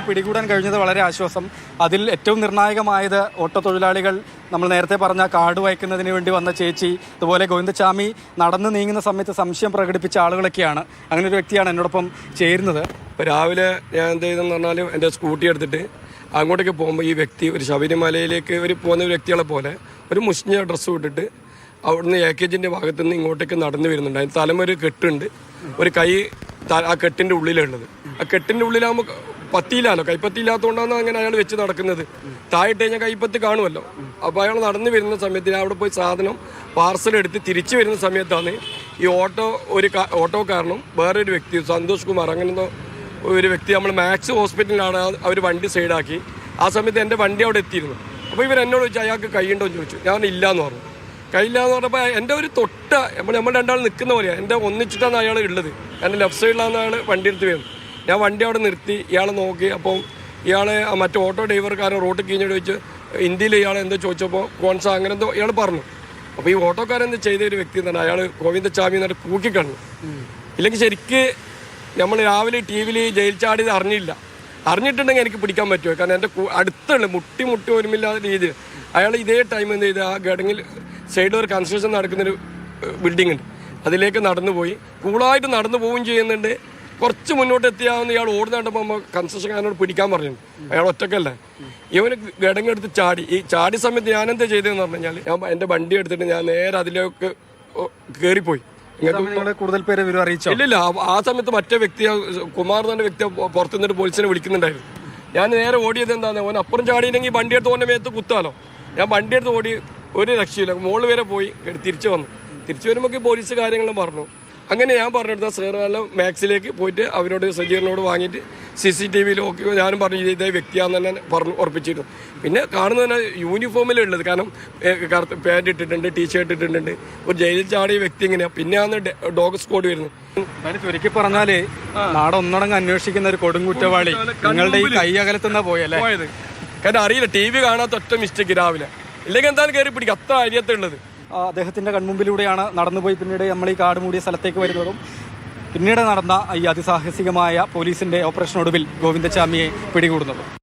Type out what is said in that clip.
പിടികൂടാൻ കഴിഞ്ഞത് വളരെ ആശ്വാസം. അതിൽ ഏറ്റവും നിർണായകമായത് ഓട്ടോ തൊഴിലാളികൾ നമ്മൾ നേരത്തെ പറഞ്ഞ കാർഡ് വായിക്കുന്നതിന് വേണ്ടി വന്ന ചേച്ചി അതുപോലെ ഗോവിന്ദസ്വാമി നടന്നു നീങ്ങുന്ന സമയത്ത് സംശയം പ്രകടിപ്പിച്ച ആളുകളൊക്കെയാണ്. അങ്ങനെ ഒരു വ്യക്തിയാണ് എന്നോടൊപ്പം ചേരുന്നത്. ഇപ്പോൾ രാവിലെ ഞാൻ എന്ത് ചെയ്തെന്ന് പറഞ്ഞാൽ എന്റെ സ്കൂട്ടി എടുത്തിട്ട് അങ്ങോട്ടേക്ക് പോകുമ്പോൾ ഈ വ്യക്തി ഒരു ശബരിമലയിലേക്ക് ഒരു പോകുന്ന വ്യക്തികളെ പോലെ ഒരു മുഷിഞ്ഞ ഡ്രസ്സ് ഇട്ടിട്ട് അവിടുന്ന് എ കെ ജിന്റെ ഭാഗത്തു നിന്ന് ഇങ്ങോട്ടേക്ക് നടന്നു വരുന്നുണ്ട്. അതിന് തലമൊരു കെട്ടുണ്ട്. ഒരു കൈ ആ കെട്ടിന്റെ ഉള്ളിലുള്ളത് ആ കെട്ടിന്റെ ഉള്ളിലാകുമ്പോൾ പത്തിയില്ലല്ലോ കൈപ്പത്തി ഇല്ലാത്തതുകൊണ്ടാണ് അങ്ങനെ അയാൾ വെച്ച് നടക്കുന്നത്. താഴെ കഴിഞ്ഞാൽ കൈപ്പത്തി കാണുമല്ലോ. അപ്പോൾ അയാൾ നടന്നു വരുന്ന സമയത്ത് അവിടെ പോയി സാധനം പാർസൽ എടുത്ത് തിരിച്ചു വരുന്ന സമയത്താണ് ഈ ഓട്ടോ ഒരു ഓട്ടോ ഓട്ടോക്കാരനും വേറൊരു വ്യക്തി സന്തോഷ് കുമാർ അങ്ങനെ ഒരു വ്യക്തി നമ്മൾ മാക്സ് ഹോസ്പിറ്റലിലാണ് അവർ വണ്ടി സൈഡാക്കി. ആ സമയത്ത് എന്റെ വണ്ടി അവിടെ എത്തിയിരുന്നു. അപ്പോൾ ഇവർ എന്നോട് ചോദിച്ചു അയാൾക്ക് കൈയുണ്ടോ? എന്ന് ചോദിച്ചു. ഞാൻ ഇല്ലയെന്ന് പറഞ്ഞു. കയ്യില്ലാന്ന് പറഞ്ഞപ്പോൾ എന്റെ ഒരു തൊട്ട നമ്മൾ നമ്മൾ രണ്ടാൾ നിൽക്കുന്ന പോലെയാണ് എന്റെ ഒന്നിച്ചിട്ടാണ് അയാൾ ഉള്ളത്. എന്റെ ലെഫ്റ്റ് സൈഡിലാണ് അയാൾ വണ്ടി എടുത്ത് വരുന്നത്. ഞാൻ വണ്ടി അവിടെ നിർത്തി ഇയാളെ നോക്കി. അപ്പം ഇയാളെ മറ്റേ ഓട്ടോ ഡ്രൈവർക്കാരൻ റോട്ടിൽ കഴിഞ്ഞിട്ട് വെച്ച് ഇന്ത്യയിൽ ഇയാൾ എന്തോ ചോദിച്ചപ്പോൾ കോൺസ അങ്ങനെ എന്തോ ഇയാൾ പറഞ്ഞു. അപ്പോൾ ഈ ഓട്ടോക്കാരൻ എന്ത് ചെയ്ത ഒരു വ്യക്തി തന്നെ അയാൾ ഗോവിന്ദസ്വാമി എന്നിട്ട് കൂക്കിക്കണ്ണു. ഇല്ലെങ്കിൽ ശരിക്ക് നമ്മൾ രാവിലെ ടി വിയിൽ ജയിൽ ചാടിയത് അറിഞ്ഞില്ല. അറിഞ്ഞിട്ടുണ്ടെങ്കിൽ എനിക്ക് പിടിക്കാൻ പറ്റുമോ? കാരണം എന്റെ അടുത്തുള്ള മുട്ടി മുട്ടി ഒരുമില്ലാത്ത രീതിയിൽ അയാൾ ഇതേ ടൈം എന്ത് ചെയ്ത് ആ ഗഡങ്ങിൽ സൈഡിൽ ഒരു കൺസ്ട്രക്ഷൻ നടക്കുന്നൊരു ബിൽഡിംഗ് ഉണ്ട്. അതിലേക്ക് നടന്നു പോയി കൂളായിട്ട് നടന്നു പോവുകയും ചെയ്യുന്നുണ്ട്. കുറച്ച് മുന്നോട്ട് എത്തിയാവുന്ന ഇയാൾ ഓടുന്ന കണ്ടപ്പോൾ കൺസ്ട്രക്ഷൻകാരനോട് പിടിക്കാൻ പറഞ്ഞു. അയാൾ ഒറ്റക്കല്ലേ? ഇവന് ഗടങ്ങെടുത്ത് ചാടി. ഈ ചാടി സമയത്ത് ഞാൻ എന്താ ചെയ്തതെന്ന് പറഞ്ഞു കഴിഞ്ഞാൽ ഞാൻ എന്റെ വണ്ടി എടുത്തിട്ട് ഞാൻ നേരെ അതിലേക്ക് കേറിപ്പോയി. കയറിപ്പോയി കൂടുതൽ പേര് വിവരം അറിയിച്ചോ? ഇല്ലില്ല. ആ- സമയത്ത് മറ്റേ വ്യക്തി കുമാർ എന്ന വ്യക്തി പുറത്തു നിന്നിട്ട് പോലീസിനെ വിളിക്കുന്നുണ്ടായിരുന്നു. ഞാൻ നേരെ ഓടിയത് എന്താണ് ഓൻ അപ്പുറം ചാടിയില്ലെങ്കിൽ വണ്ടി എടുത്ത് ഓന്റെ മേത്ത് കുത്താലോ? ഞാൻ വണ്ടി എടുത്ത് ഓടി ഒരു രക്ഷയില്ല. മോൾ വരെ പോയി തിരിച്ചു വന്നു. തിരിച്ചു വരുമ്പോൾ പോലീസ് കാര്യങ്ങളും പറഞ്ഞു. അങ്ങനെ ഞാൻ പറഞ്ഞെടുത്ത സേറാലം മാക്സിലേക്ക് പോയിട്ട് അവരോട് സജീറിനോട് വാങ്ങിയിട്ട് സി സി ടി വിയിൽ നോക്കി. ഞാനും പറഞ്ഞു ഇത് വ്യക്തിയാണെന്ന് തന്നെ പറഞ്ഞു ഉറപ്പിച്ചിരുന്നു. പിന്നെ കാണുന്നത് തന്നെ യൂണിഫോമിലുള്ളത് കാരണം കറുത്ത് പാന്റ് ഇട്ടിട്ടുണ്ട് ടീഷർട്ട് ഇട്ടിട്ടുണ്ട്. ഒരു ജയിലിൽ ചാടിയ വ്യക്തി ഇങ്ങനെയാണ് പിന്നെയാണ് ഡോഗ് സ്ക്വാഡ് വരുന്നത് ചുരുക്കി പറഞ്ഞാൽ നാടെ ഒന്നടങ്ങ് അന്വേഷിക്കുന്ന ഒരു കൊടുങ്കുറ്റവാളി നിങ്ങളുടെ ഈ കൈ അകലത്തുനിന്നാ പോയല്ലേ കാരണം അറിയില്ല ടി വി കാണാത്ത ഒറ്റ മിസ്റ്റേക്ക് രാവിലെ. ഇല്ലെങ്കിൽ എന്തായാലും കയറി പിടിക്കും. അത്ര അരിയത്തുള്ളത് ആ, അദ്ദേഹത്തിന്റെ കൺമുമ്പിലൂടെയാണ് നടന്നുപോയി. പിന്നീട് നമ്മൾ ഈ കാട് മൂടിയ സ്ഥലത്തേക്ക് വരുന്നതും പിന്നീട് നടന്ന ഈ അതിസാഹസികമായ പോലീസിന്റെ ഓപ്പറേഷനൊടുവിൽ ഗോവിന്ദച്ചാമിയെ പിടികൂടുന്നതും.